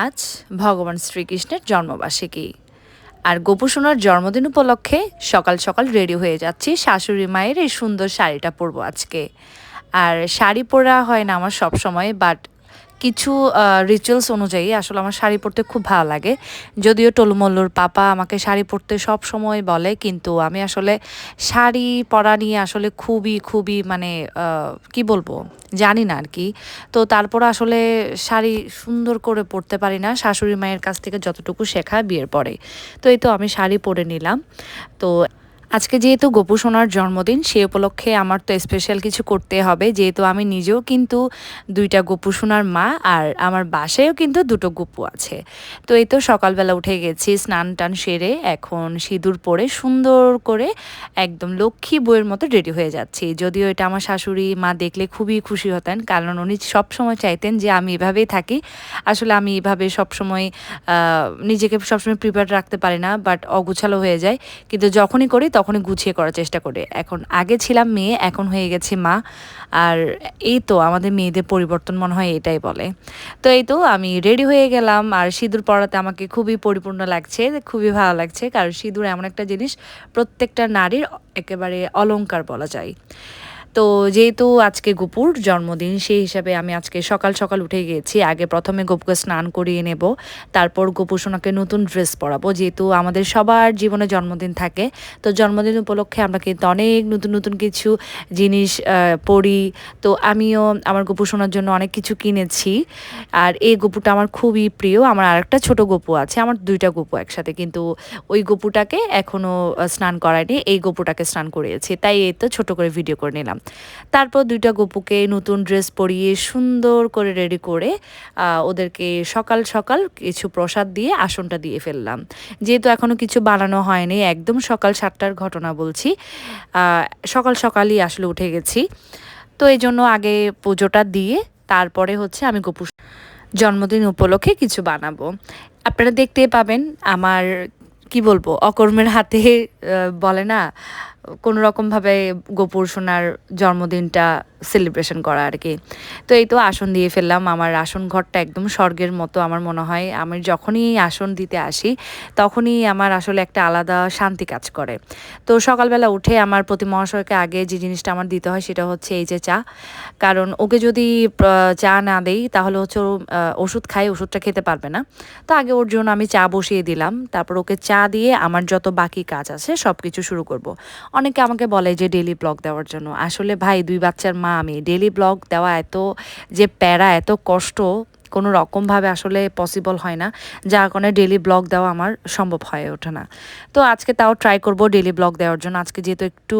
আজ ভগবান শ্রীকৃষ্ণের জন্মবার্ষিকী। আর গোপুসোনার জন্মদিন উপলক্ষে সকাল সকাল রেডি হয়ে যাচ্ছি শাশুড়ি মায়ের এই সুন্দর শাড়িটা পরবো আজকে। আর শাড়ি পরা হয় না আমার সব সময় বাট কিছু রিচুয়ালস অনুযায়ী আসলে আমার শাড়ি পরতে খুব ভালো লাগে। যদিও টলুমল্লুর পাপা আমাকে শাড়ি পরতে সব সময় বলে, কিন্তু আমি আসলে শাড়ি পরা নিয়ে আসলে খুবই খুবই মানে কি বলব, জানি না আর কি তো তারপর আসলে শাড়ি সুন্দর করে পরতে পারি না। শাশুড়ি মায়ের কাছ থেকে যতটুকু শেখা বিয়ের পরে। তো এই তো আমি শাড়ি পরে নিলাম। তো আজকে যেহেতু গোপু সোনার জন্মদিন, সে উপলক্ষে আমার তো স্পেশাল কিছু করতে হবে। যেহেতু আমি নিজেও কিন্তু দুইটা গোপু সোনার মা, আর আমার বাসায়ও কিন্তু দুটো গোপু আছে। তো এই তো সকালবেলা উঠে গেছি, স্নান টান সেরে এখন সিঁদুর পরে সুন্দর করে একদম লক্ষ্মী বইয়ের মতো রেডি হয়ে যাচ্ছি। যদিও এটা আমার শাশুড়ি মা দেখলে খুবই খুশি হতেন, কারণ উনি সবসময় চাইতেন যে আমি এভাবেই থাকি। আসলে আমি এভাবে সবসময় নিজেকে সবসময় প্রিপেয়ার রাখতে পারি না বাট অগুছালো হয়ে যায়। কিন্তু যখনই করি তখনই গুছিয়ে করার চেষ্টা করে। এখন আগে ছিলাম মেয়ে, এখন হয়ে গেছে মা। আর এই তো আমাদের মেয়েদের পরিবর্তন মনে হয় এটাই বলে। তো এই তো আমি রেডি হয়ে গেলাম। আর সিঁদুর পড়াতে আমাকে খুবই পরিপূর্ণ লাগছে, খুবই ভালো লাগছে। কারণ সিঁদুর এমন একটা জিনিস, প্রত্যেকটা নারীর একেবারে অলঙ্কার বলা যায়। তো যেহেতু আজকে গুপুর জন্মদিন, সেই হিসাবে আমি আজকে সকাল সকাল উঠে গিয়েছি। আগে প্রথমে গোপুকে স্নান করিয়ে নেব, তারপর গোপু সোনাকে নতুন ড্রেস পরাবো। যেহেতু আমাদের সবার জীবনে জন্মদিন থাকে, তো জন্মদিন উপলক্ষে আমরা কিন্তু অনেক নতুন নতুন কিছু জিনিস পড়ি তো আমিও আমার গোপু সোনার জন্য অনেক কিছু কিনেছি। আর এই গপুটা আমার খুবই প্রিয়। আমার আরেকটা ছোট গপু আছে, আমার দুইটা গপু একসাথে, কিন্তু ওই গপুটাকে এখনও স্নান করায়নি, এই গপুটাকে স্নান করিয়েছি। তাই এই তো ছোট করে ভিডিও করে নিলাম। তারপর দুইটা গপুকে নতুন ড্রেস পরিয়ে সুন্দর করে রেডি করে ওদেরকে সকাল সকাল কিছু প্রসাদ দিয়ে আসনটা দিয়ে ফেললাম। যেহেতু এখনও কিছু বানানো হয়নি, একদম সকাল সাতটার ঘটনা বলছি সকাল সকালই আসলে উঠে গেছি। তো এই জন্য আগে পুজোটা দিয়ে তারপরে হচ্ছে আমি গপু জন্মদিন উপলক্ষে কিছু বানাবো। আপনারা দেখতে পাবেন আমার, কি বলব, অকর্মের হাতে বলে না কোনো রকমভাবে গোপুর সোনার জন্মদিনটা সেলিব্রেশন করা আর কি। তো এই তো আসন দিয়ে ফেললাম। আমার আসন ঘরটা একদম স্বর্গের মতো আমার মনে হয়। আমি যখনই আসন দিতে আসি, তখনই আমার আসলে একটা আলাদা শান্তি কাজ করে। তো সকালবেলা উঠে আমার প্রতি মহাশয়কে আগে যে জিনিসটা আমার দিতে হয়, সেটা হচ্ছে এই যে চা। কারণ ওকে যদি চা না দেই, তাহলে হচ্ছে ও ওষুধ খাই ওষুধটা খেতে পারবে না। তো আগে ওর জন্য আমি চা বসিয়ে দিলাম। তারপর ওকে চা দিয়ে আমার যত বাকি কাজ আছে সব কিছু শুরু করব। অনেকে আমাকে বলে যে ডেলি ব্লগ দেওয়ার জন্য। আসলে ভাই, দুই বাচ্চার মা আমি। ডেলি ব্লগ দেওয়া এত যে প্যারা, এত কষ্ট কোনো রকমভাবে আসলে পসিবল হয় না, যার কারণে ডেলি ব্লগ দেওয়া আমার সম্ভব হয়ে ওঠে না। তো আজকে তাও ট্রাই করব ডেলি ব্লগ দেওয়ার জন্য। আজকে যেহেতু একটু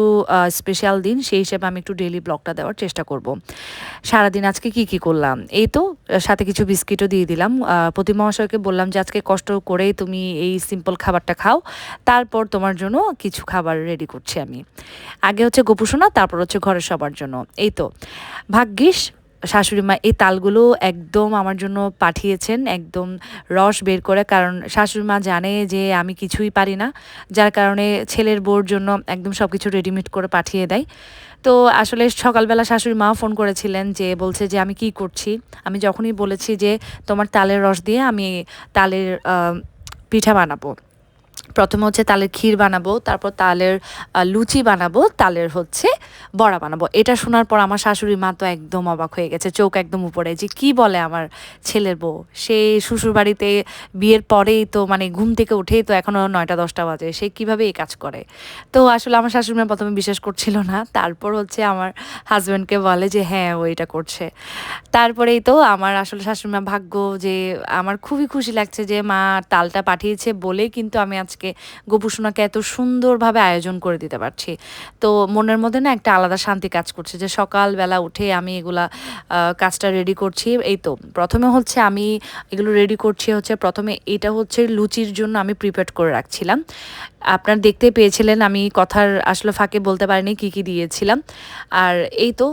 স্পেশাল দিন, সেই হিসেবে আমি একটু ডেলি ব্লগটা দেওয়ার চেষ্টা করব। সারাদিন আজকে কি কি করলাম? এই তো, সাথে কিছু বিস্কিটও দিয়ে দিলাম। প্রতি মহাশয়কে বললাম যে, আজকে কষ্ট করেই তুমি এই সিম্পল খাবারটা খাও। তারপর তোমার জন্য কিছু খাবার রেডি করছি আমি। আগে হচ্ছে গোপুসোনা, তারপর হচ্ছে ঘরের সবার জন্য। এই তো, ভাগ্যিস শাশুড়ি মা এই তালগুলো একদম আমার জন্য পাঠিয়েছেন, একদম রস বের করে। কারণ শাশুড়ি মা জানে যে আমি কিছুই পারি না, যার কারণে ছেলের বোর জন্য একদম সব কিছু রেডিমেড করে পাঠিয়ে দেয়। তো আসলে সকালবেলা শাশুড়ি মা ফোন করেছিলেন যে, বলছে যে, আমি কি করছি? আমি যখনই বলেছি যে, তোমার তালের রস দিয়ে আমি তালের পিঠা বানাবো। প্রথমে হচ্ছে তালের ক্ষীর বানাবো, তারপর তালের লুচি বানাবো, তালের হচ্ছে বড়া বানাবো। এটা শোনার পর আমার শাশুড়ি মা তো একদম অবাক হয়ে গেছে, চোখ একদম উপরে। যে কি বলে আমার ছেলের বউ? সে শ্বশুর বাড়িতে বিয়ের পরেই তো মানে ঘুম থেকে উঠেই তো এখনও নয়টা দশটা বাজে, সে কীভাবে এই কাজ করে? তো আসলে আমার শাশুড়ি মা প্রথমে বিশ্বাস করছিল না, তারপর হচ্ছে আমার হাজব্যান্ডকে বলে যে হ্যাঁ ও এটা করছে। তারপরেই তো আমার আসলে শাশুড়ি মা ভাগ্য যে আমার খুবই খুশি লাগছে যে মা তালটা পাঠিয়েছে বলেই কিন্তু আমি আজকে আজকে গোপুসোনাকে এত সুন্দরভাবে আয়োজন করে দিতে পারছি। তো মনের মধ্যে না একটা আলাদা শান্তি কাজ করছে যে সকালবেলা উঠে আমি এগুলা কাজটা রেডি করছি। এই তো, প্রথমে হচ্ছে আমি এগুলো রেডি করছি হচ্ছে, প্রথমে এটা হচ্ছে লুচির জন্য আমি প্রিপেয়ার করে রাখছিলাম। আপনার দেখতে পেয়েছিলেন, আমি কথার আসলে ফাঁকে বলতে পারিনি কি কি দিয়েছিলাম। আর এই তো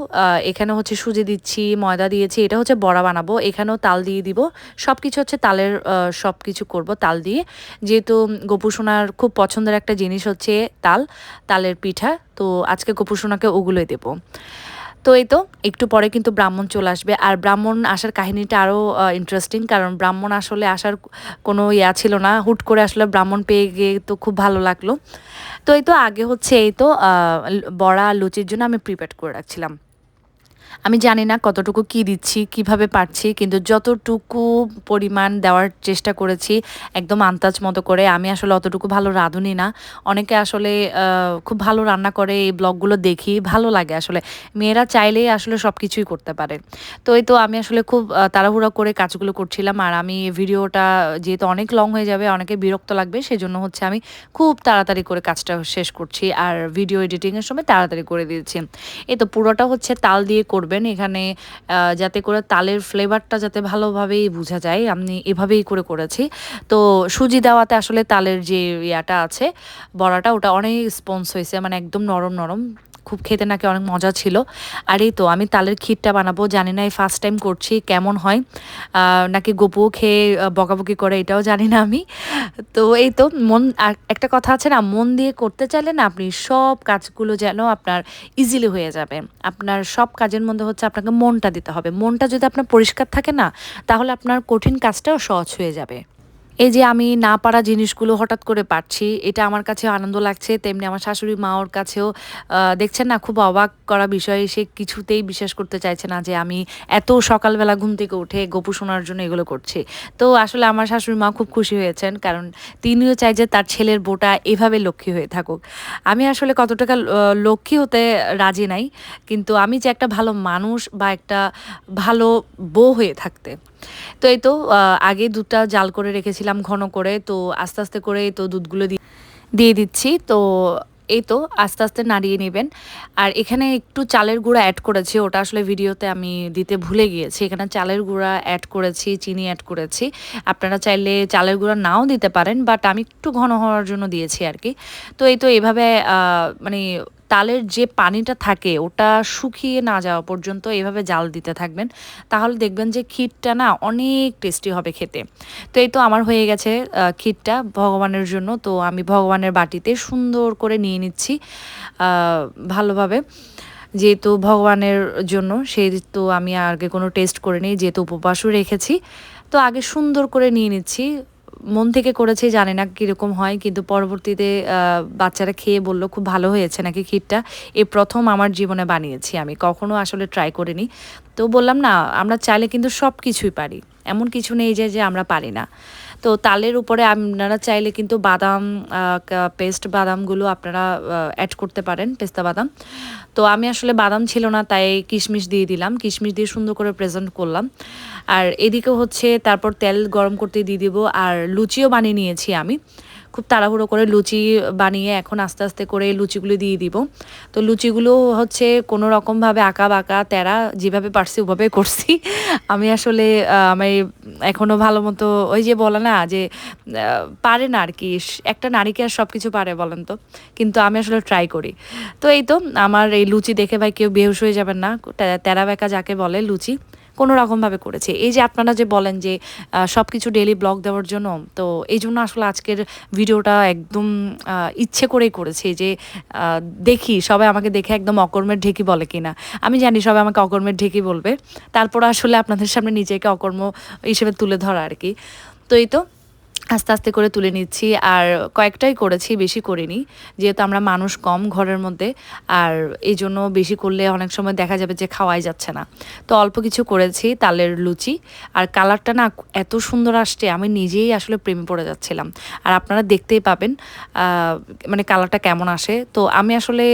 এখানে হচ্ছে সুজি দিচ্ছি, ময়দা দিয়েছি, এটা হচ্ছে বড়া বানাবো, এখানেও তাল দিয়ে দিব। সব কিছু হচ্ছে তালের সব কিছু করব তাল দিয়ে। যেহেতু গোপুসোনার খুব পছন্দের একটা জিনিস হচ্ছে তাল, তালের পিঠা, তো আজকে গোপুসোনাকে ওগুলোই দেবো। তো এই তো, একটু পরে কিন্তু ব্রাহ্মণ চলে আসবে। আর ব্রাহ্মণ আসার কাহিনীটা আরও ইন্টারেস্টিং কারণ ব্রাহ্মণ আসলে আসার কোনো ইয়া ছিল না। হুট করে আসলে ব্রাহ্মণ পেয়ে গিয়ে তো খুব ভালো লাগল। তো এই তো আগে হচ্ছে এই তো বড়া লুচির জন্য আমি প্রিপেয়ার করে রাখছিলাম। আমি জানি না কতটুকু কি দিচ্ছি, কীভাবে পারছি, কিন্তু যতটুকু পরিমাণ দেওয়ার চেষ্টা করেছি, একদম আন্তাজ মতো করে, আমি আসলে অতটুকু ভালো রাঁধুনি না। অনেকে আসলে খুব ভালো রান্না করে, এই ব্লগগুলো দেখি, ভালো লাগে আসলে। মেয়েরা চাইলেই আসলে সব কিছুই করতে পারে। তো এই তো আমি আসলে খুব তাড়াহুড়া করে কাজগুলো করছিলাম, আর আমি ভিডিওটা যেহেতু অনেক লং হয়ে যাবে, অনেকে বিরক্ত লাগবে, সেজন্য হচ্ছে আমি খুব তাড়াতাড়ি করে কাজটা শেষ করছি, আর ভিডিও এডিটিংয়ের সময় তাড়াতাড়ি করে দিয়েছি। এই তো পুরোটা হচ্ছে তাল দিয়ে করবেন। এখানে যাতে করে তালের ফ্লেভারটা যাতে ভালোভাবেই বোঝা যায়। আমি এভাবেই করে করেছি। তো সুজি দেওয়াতে আসলে তালের যে ইয়াটা আছে, বড়াটা, ওটা অনেক স্পঞ্জ হয়েছে মানে একদম নরম নরম। খুব খেতে নাকি অনেক মজা ছিল। আর এই তো আমি তালের ক্ষীরটা বানাবো, জানি না এই ফার্স্ট টাইম করছি, কেমন হয়। নাকি গপুও খেয়ে বকাবকি করে, এটাও জানি না আমি। তো এই তো মন একটা কথা আছে না, মন দিয়ে করতে চাইলে না আপনি সব কাজগুলো যেন আপনার ইজিলি হয়ে যাবে। আপনার সব কাজের মধ্যে হচ্ছে আপনাকে মনটা দিতে হবে। মনটা যদি আপনার পরিষ্কার থাকে না, তাহলে আপনার কঠিন কাজটাও সহজ হয়ে যাবে। এই যে আমি না পারা জিনিসগুলো হঠাৎ করে পারছি, এটা আমার কাছে আনন্দ লাগছে, তেমনি আমার শাশুড়ি মা ওর কাছেও দেখছেন না, খুব অবাক করা বিষয়, সে কিছুতেই বিশ্বাস করতে চাইছে না যে আমি এত সকালবেলা ঘুম থেকে উঠে গপু শোনার জন্য এগুলো করছি। তো আসলে আমার শাশুড়ি মা খুব খুশি হয়েছেন, কারণ তিনিও চাই যে তার ছেলের বোটা এভাবে লক্ষ্মী হয়ে থাকুক। আমি আসলে কত টাকা লক্ষ্মী হতে রাজি নাই, কিন্তু আমি যে একটা ভালো মানুষ বা একটা ভালো বউ হয়ে থাকতে তো এই তো আগে দুধটা জাল করে রেখেছিলাম ঘন করে, তো আস্তে আস্তে করে তো দুধগুলো দিয়ে দিচ্ছি। তো এই তো আস্তে আস্তে নাড়িয়ে নেবেন। আর এখানে একটু চালের গুঁড়া অ্যাড করেছি, ওটা আসলে ভিডিওতে আমি দিতে ভুলে গিয়েছি। এখানে চালের গুঁড়া অ্যাড করেছি, চিনি অ্যাড করেছি। আপনারা চাইলে চালের গুঁড়া নাও দিতে পারেন বাট আমি একটু ঘন হওয়ার জন্য দিয়েছি আর কি। তো এই তো এভাবে মানে তালের যে পানিটা থাকে, ওটা শুকিয়ে না যাওয়া পর্যন্ত এভাবে জাল দিতে থাকবেন। তাহলে দেখবেন যে ক্ষীরটা না অনেক টেস্টি হবে খেতে। তো এই তো আমার হয়ে গেছে ক্ষীরটা ভগবানের জন্য। তো আমি ভগবানের বাটিতে সুন্দর করে নিয়ে নিচ্ছি ভালোভাবে। যেহেতু ভগবানের জন্য সেই তো আমি আগে কোনো টেস্ট করে নিই যেহেতু উপবাসও রেখেছি। তো আগে সুন্দর করে নিয়ে নিচ্ছি মন থেকে করেছি, জানি না কীরকম হয়, কিন্তু পরবর্তীতে বাচ্চারা খেয়ে বলল, খুব ভালো হয়েছে নাকি ক্ষীরটা? এ প্রথম আমার জীবনে বানিয়েছি আমি, কখনো আসলে ট্রাই করিনি। তো বললাম, না, আমরা চাইলে কিন্তু সব কিছুই পারি। এমন কিছু নেই যে যে আমরা পারি না। তো তালের উপরে আপনারা চাইলে কিন্তু বাদাম পেস্ট বাদামগুলো আপনারা অ্যাড করতে পারেন, পেস্তা বাদাম। তো আমি আসলে বাদাম ছিল না, তাই কিশমিশ দিয়ে দিলাম। কিশমিশ দিয়ে সুন্দর করে প্রেজেন্ট করলাম। আর এদিকে হচ্ছে তারপর তেল গরম করতে দিয়ে দিব। আর লুচিও বানিয়ে নিয়েছি আমি। খুব তাড়াহুড়ো করে লুচি বানিয়ে এখন আস্তে আস্তে করে লুচিগুলো দিয়ে দিব। তো লুচিগুলো হচ্ছে কোনো রকমভাবে আঁকা বাঁকা তেরা যেভাবে পারছি ওভাবে করছি। আমি আসলে আমি এখনও ভালো মতো ওই যে বলে না যে পারে না আর কি একটা নারীকে আর সব কিছু পারে বলেন তো। কিন্তু আমি আসলে ট্রাই করি। তো এই তো, আমার এই লুচি দেখে ভাই কেউ বেহুশ হয়ে যাবেন না। তেরা বেঁকা যাকে বলে লুচি। কোনো রকমভাবে করেছে। এই যে আপনারা যে বলেন যে সব কিছু ডেলি ব্লগ দেওয়ার জন্য, তো এই জন্য আসলে আজকের ভিডিওটা একদম ইচ্ছে করেই করেছে যে দেখি, সবাই আমাকে দেখে একদম অকর্মের ঢেকি বলে কিনা। আমি জানি সবাই আমাকে অকর্মের ঢেকি বলবে। তারপর আসলে আপনাদের সামনে নিজেকে অকর্ম হিসেবে তুলে ধরা আর কি। তো এই তো আস্তে আস্তে করে তুলে নিচ্ছি আর কয়েকটাই করেছি, বেশি করিনি। যেহেতু আমরা মানুষ কম ঘরের মধ্যে, আর এই জন্য বেশি করলে অনেক সময় দেখা যাবে যে খাওয়াই যাচ্ছে না। তো অল্প কিছু করেছি তালের লুচি। আর কালারটা না এত সুন্দর আসছে, আমি নিজেই আসলে প্রেমে পড়ে যাচ্ছিলাম। আর আপনারা দেখতেই পাবেন মানে কালারটা কেমন আসে। তো আমি আসলে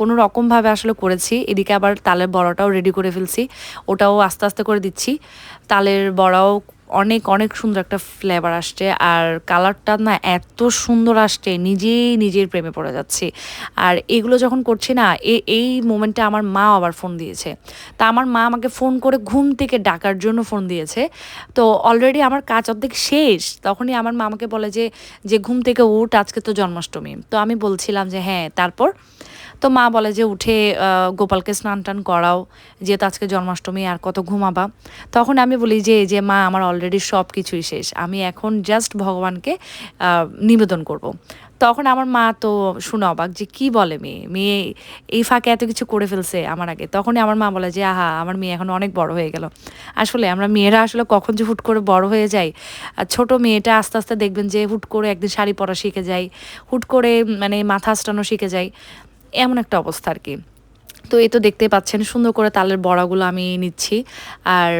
কোনো রকমভাবে আসলে করেছি। এদিকে আবার তালের বড়াটাও রেডি করে ফেলছি। ওটাও আস্তে আস্তে করে দিচ্ছি। তালের বড়াও অনেক অনেক সুন্দর একটা ফ্লেভার আসছে। আর কালারটা না এত সুন্দর আসছে, নিজেই নিজের প্রেমে পড়ে যাচ্ছে। আর এগুলো যখন করছি না এই মোমেন্টে আমার মা আবার ফোন দিয়েছে। তা আমার মা আমাকে ফোন করে ঘুম থেকে ডাকার জন্য ফোন দিয়েছে। তো অলরেডি আমার কাজ অর্ধেক শেষ। তখনই আমার মা আমাকে বলে যে যে ঘুম থেকে উঠ, আজকে তো জন্মাষ্টমী। তো আমি বলছিলাম যে হ্যাঁ তারপর? তো মা বলে যে উঠে গোপালকে স্নান টান করাও, যেহেতু আজকে জন্মাষ্টমী, আর কত ঘুমাবা। তখন আমি বলি যে যে মা, আমার অলরেডি সব কিছুই শেষ। আমি এখন জাস্ট ভগবানকে নিবেদন করব। তখন আমার মা তো শুনে অবাক যে কি বলে মেয়ে? মেয়ে এই ফাঁকে এত কিছু করে ফেলছে আমার আগে। তখনই আমার মা বলে যে, আহা, আমার মেয়ে এখন অনেক বড় হয়ে গেল। আসলে আমরা মেয়েরা আসলে কখন যে হুট করে বড় হয়ে যাই, আর ছোট মেয়েটা আস্তে আস্তে দেখবেন যে হুট করে একদিন শাড়ি পরা শিখে যায়, হুট করে মানে মাথা আস্টানো শিখে যায়। এমন একটা অবস্থা আর কি। তো এই তো দেখতে পাচ্ছেন, সুন্দর করে তালের বড়াগুলো আমি নিচ্ছি। আর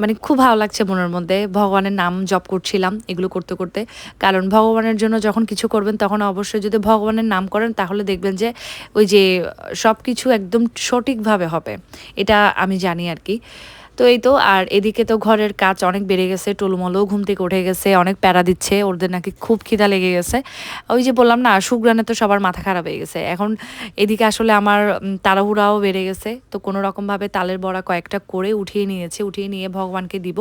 মানে খুব ভালো লাগছে মনের মধ্যে। ভগবানের নাম জপ করছিলাম এগুলো করতে করতে। কারণ ভগবানের জন্য যখন কিছু করবেন, তখন অবশ্যই যদি ভগবানের নাম করেন, তাহলে দেখবেন যে ওই যে সব কিছু একদম সঠিকভাবে হবে। এটা আমি জানি আর কি। তো এই তো, আর এদিকে তো ঘরের কাজ অনেক বেড়ে গেছে, টলুমলও ঘুম থেকে উঠে গেছে, অনেক প্যারা দিচ্ছে, ওদের নাকি খুব খিদা লেগে গেছে। ওই যে বললাম না সুগ্রানে তো সবার মাথা খারাপ হয়ে গেছে। এখন এদিকে আসলে আমার তাড়াহুড়াও বেড়ে গেছে। তো কোনো রকমভাবে তালের বড়া কয়েকটা করে উঠিয়ে নিয়েছে, উঠিয়ে নিয়ে ভগবানকে দিব।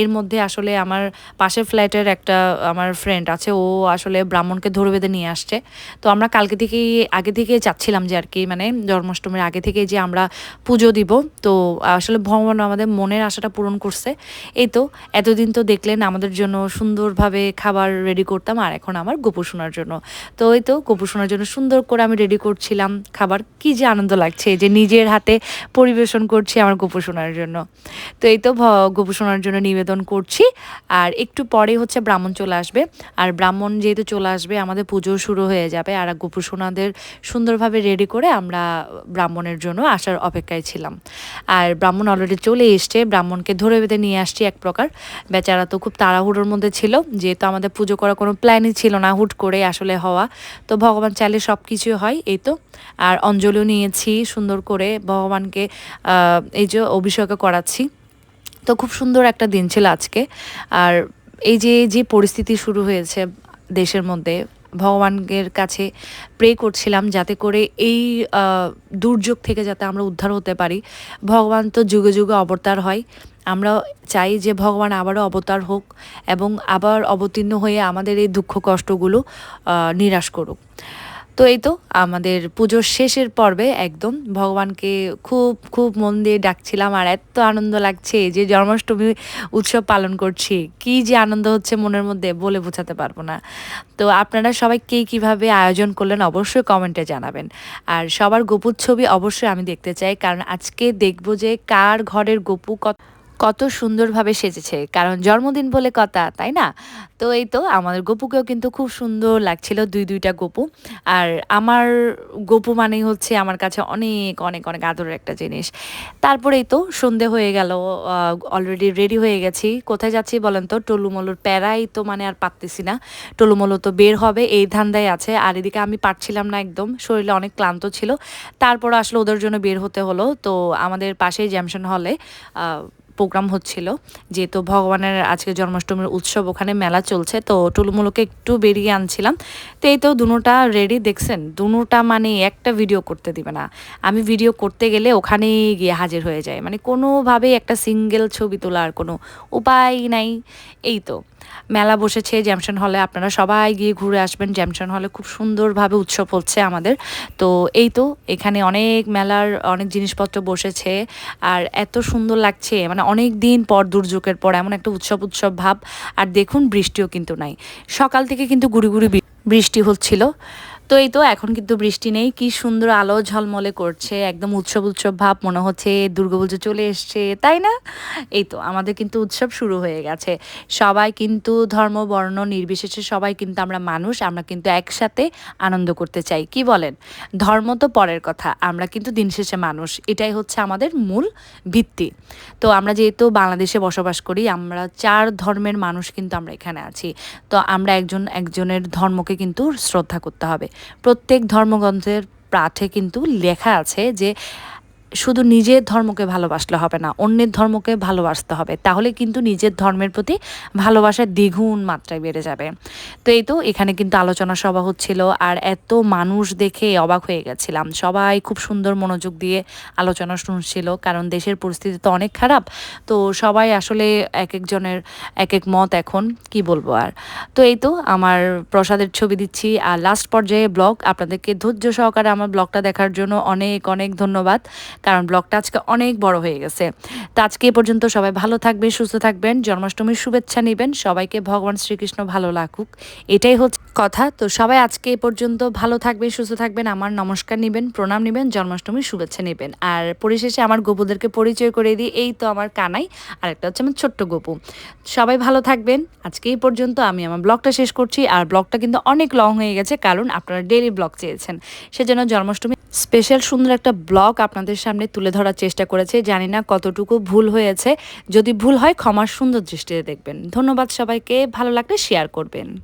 এর মধ্যে আসলে আমার পাশের ফ্ল্যাটের একটা, আমার ফ্রেন্ড আছে, ও আসলে ব্রাহ্মণকে ধরে বেঁধে নিয়ে আসছে। তো আমরা কালকে থেকেই, আগে থেকে চাচ্ছিলাম যে আর কি মানে জন্মাষ্টমীর আগে থেকে যে আমরা পুজো দিব। তো আসলে ভগবান আমাদের মনের আশাটা পূরণ করছে। এই তো, এতদিন তো দেখলেন আমাদের জন্য সুন্দরভাবে খাবার রেডি করতাম আর এখন আমার গোপু শোনার জন্য। তো এই তো, গোপু শোনার জন্য সুন্দর করে আমি রেডি করছিলাম খাবার। কি যে আনন্দ লাগছে যে নিজের হাতে পরিবেশন করছি আমার গোপু শোনার জন্য। তো এই তো গোপু শোনার জন্য নিবেদন করছি। আর একটু পরে হচ্ছে ব্রাহ্মণ চলে আসবে। আর ব্রাহ্মণ যেহেতু চলে আসবে, আমাদের পুজো শুরু হয়ে যাবে। আর গোপু সোনাদের সুন্দরভাবে রেডি করে আমরা ব্রাহ্মণের জন্য আসার অপেক্ষায় ছিলাম। আর ব্রাহ্মণ অলরেডি চলে এসছে ব্রাহ্মণকে ধরে বেঁধে নিয়ে আসছি এক প্রকার। বেচারা তো খুব তাড়াহুড়োর মধ্যে ছিল, যেহেতু আমাদের পুজো করার কোনো প্ল্যানই ছিল না হুট করে আসলে হওয়া। তো ভগবান চাইলে সব কিছুই হয়, এই তো। আর অঞ্জলিও নিয়েছি সুন্দর করে, ভগবানকে এই যে অভিষেক করাচ্ছি। তো খুব সুন্দর একটা দিন ছিল আজকে। আর এই যে যে পরিস্থিতি শুরু হয়েছে দেশের মধ্যে ভগবানের কাছে প্রে করছিলাম যাতে করে এই দুর্যোগ থেকে যাতে আমরা উদ্ধার হতে পারি। ভগবান তো যুগে যুগে অবতার হয়। আমরা চাই যে ভগবান আবারও অবতার হোক এবং আবার অবতীর্ণ হয়ে আমাদের এই দুঃখ কষ্টগুলো নিরাশ করুক। তো এই তো আমাদের পুজোর শেষের পর্বে একদম ভগবানকে খুব খুব মন দিয়ে ডাকছিলাম আর এত আনন্দ লাগছে যে জন্মাষ্টমী উৎসব পালন করছি। কি যে আনন্দ হচ্ছে মনের মধ্যে বলে বোঝাতে পারব না। তো আপনারা সবাই কে কীভাবে আয়োজন করলেন অবশ্যই কমেন্টে জানাবেন। আর সবার গপুর ছবি অবশ্যই আমি দেখতে চাই, কারণ আজকে দেখব যে কার ঘরের গপু কত কত সুন্দরভাবে সেজেছে। কারণ জন্মদিন বলে কথা, তাই না? তো এই তো আমাদের গপুকেও কিন্তু খুব সুন্দর লাগছিল দুই দুইটা গপু। আর আমার গপু মানেই হচ্ছে আমার কাছে অনেক অনেক অনেক আদরের একটা জিনিস। তারপরেই তো সন্ধে হয়ে গেল অলরেডি রেডি হয়ে গেছি। কোথায় যাচ্ছি বলেন তো? টলুমলুর প্যারাই তো মানে আর পারতেছি না। টলুমলু তো বের হবে, এই ধান্দায় আছে। আর এদিকে আমি পারছিলাম না একদম, শরীরে অনেক ক্লান্ত ছিল। তারপর আসলে ওদের জন্য বের হতে হলো। তো আমাদের পাশেই জ্যামশন হলে প্রোগ্রাম হচ্ছিল। যেহেতু ভগবানের আজকে জন্মাষ্টমীর উৎসব, ওখানে মেলা চলছে, তো টুলুমুলুকে একটু বেরিয়ে আনছিলাম। তো এই তো দুটা রেডি দেখছেন? দুটা মানে একটা ভিডিও করতে দিবে না। আমি ভিডিও করতে গেলে ওখানেই গিয়ে হাজির হয়ে যায়। মানে কোনোভাবেই একটা সিঙ্গেল ছবি তোলার কোনো উপায় নাই। এই তো। মেলা বসেছে জ্যামশন হলে আপনারা সবাই গিয়ে ঘুরে আসবেন। জ্যামশন হলে খুব সুন্দরভাবে উৎসব হচ্ছে আমাদের। তো এই তো, এখানে অনেক মেলার অনেক জিনিসপত্র বসেছে। আর এত সুন্দর লাগছে মানে অনেক দিন পর, দুর্যোগের পর, এমন একটা উৎসব উৎসব ভাব। আর দেখুন, বৃষ্টিও কিন্তু নাই। সকাল থেকে কিন্তু গুড়ি গুড়ি বৃষ্টি হচ্ছিল। তো এই তো, এখন কিন্তু বৃষ্টি নেই। কি সুন্দর আলো ঝলমলে করছে, একদম উৎসব উৎসব ভাব, মনে হচ্ছে দুর্গাপুজো চলে এসছে, তাই না? এই তো, আমাদের কিন্তু উৎসব শুরু হয়ে গেছে। সবাই কিন্তু ধর্ম, বর্ণ, নির্বিশেষে সবাই কিন্তু আমরা মানুষ, আমরা কিন্তু একসাথে আনন্দ করতে চাই। কি বলেন? ধর্ম তো পরের কথা, আমরা কিন্তু দিন শেষে মানুষ, এটাই হচ্ছে আমাদের মূল ভিত্তি। তো আমরা যেহেতু বাংলাদেশে বসবাস করি, আমরা চার ধর্মের মানুষ কিন্তু আমরা এখানে আছি। তো আমরা একজন, একজনের ধর্মকে কিন্তু শ্রদ্ধা করতে হবে। প্রত্যেক ধর্মগ্রন্থের পাঠে কিন্তু লেখা আছে যে শুধু নিজের ধর্মকে ভালোবাসলে হবে না, অন্যের ধর্মকে ভালোবাসতে হবে। তাহলে কিন্তু নিজের ধর্মের প্রতি ভালোবাসা দ্বিগুণ মাত্রায় বেড়ে যাবে। তো এই তো এখানে কিন্তু আলোচনা সভা হচ্ছিল আর এত মানুষ দেখে অবাক হয়ে গেছিলাম। সবাই খুব সুন্দর মনোযোগ দিয়ে আলোচনা শুনছিল কারণ দেশের পরিস্থিতি তো অনেক খারাপ। তো সবাই আসলে এক একজনের এক এক মত এখন, কি বলব আর। তো এই তো আমার প্রসাদের ছবি দিচ্ছি আর লাস্ট পর্যায়ে ব্লগ। আপনাদেরকে ধৈর্য সহকারে আমার ব্লগটা দেখার জন্য অনেক অনেক ধন্যবাদ। কারণ ব্লগটা আজকে অনেক বড় হয়ে গেছে। তো আজকে এ পর্যন্ত সবাই ভালো থাকবেন, সুস্থ থাকবেন। জন্মাষ্টমীর শুভেচ্ছা নেবেন। সবাইকে ভগবান শ্রীকৃষ্ণ ভালো লাগুক। এটাই হচ্ছে কথা। তো সবাই আজকে এ পর্যন্ত ভালো থাকবেন, সুস্থ থাকবেন। আমার নমস্কার নেবেন, প্রণাম নেবেন, জন্মাষ্টমীর শুভেচ্ছা নেবেন। আর পরিশেষে আমার গোপুদেরকে পরিচয় করে দিই। এই তো আমার কানাই আর একটা হচ্ছে আমার ছোট্ট গোপু। সবাই ভালো থাকবেন। আজকে এই পর্যন্ত আমি আমার ব্লগটা শেষ করছি। আর ব্লগটা কিন্তু অনেক লং হয়ে গেছে, কারণ আপনারা ডেলি ব্লগ চেয়েছেন। সেজন্য জন্মাষ্টমী স্পেশাল সুন্দর একটা ব্লগ আপনাদের সামনে তুলে ধরার চেষ্টা করেছে। জানি না কতটুকু ভুল হয়েছে। যদি ভুল হয় ক্ষমার সুন্দর দৃষ্টিতে দেখবেন। ধন্যবাদ সবাইকে। ভালো লাগলে শেয়ার করবেন।